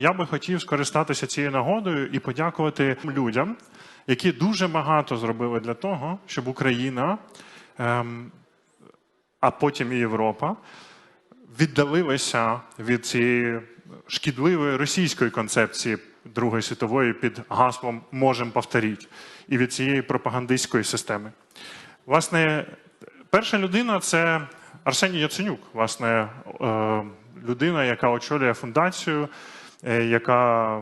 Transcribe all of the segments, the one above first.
Я би хотів скористатися цією нагодою і подякувати людям, які дуже багато зробили для того, щоб Україна, ем, а потім і Європа віддалилися від цієї шкідливої російської концепції Другої світової під гаслом можемо повторити і від цієї пропагандистської системи. Власне, перша людина це Арсеній Яценюк, власне, е, людина, яка очолює фундацію, яка е,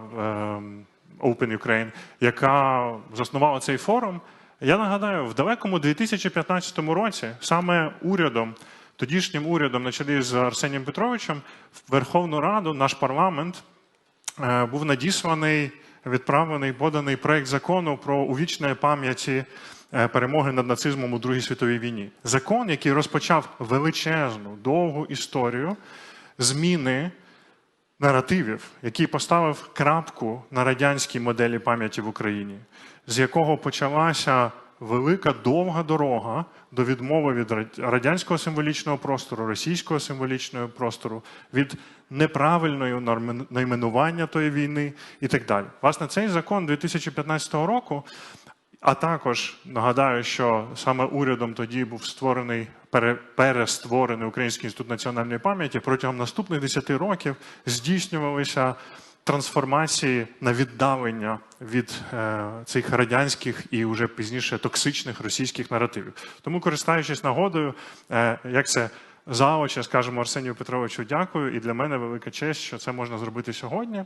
Open Ukraine, яка заснувала цей форум. Я нагадаю, в далекому 2015 році саме урядом, тодішнім урядом, на чолі з Арсенієм Петровичем, в Верховну Раду, наш парламент е, був надісланий, відправлений, поданий проект закону про увічнення пам'яті е, перемоги над нацизмом у Другій світовій війні. Закон, який розпочав величезну довгу історію зміни наративів, який поставив крапку на радянській моделі пам'яті в Україні, з якого почалася велика довга дорога до відмови від радянського символічного простору, російського символічного простору, від неправильного норми- найменування тої війни і так далі. Власне, цей закон 2015 року. А також нагадаю, що саме урядом тоді був створений перестворений Український інститут національної пам'яті. Протягом наступних 10 років здійснювалися трансформації на віддалення від е, цих радянських і вже пізніше токсичних російських наративів. Тому, користуючись нагодою, е, як це заоче, скажемо Арсенію Петровичу, дякую. І для мене велика честь, що це можна зробити сьогодні.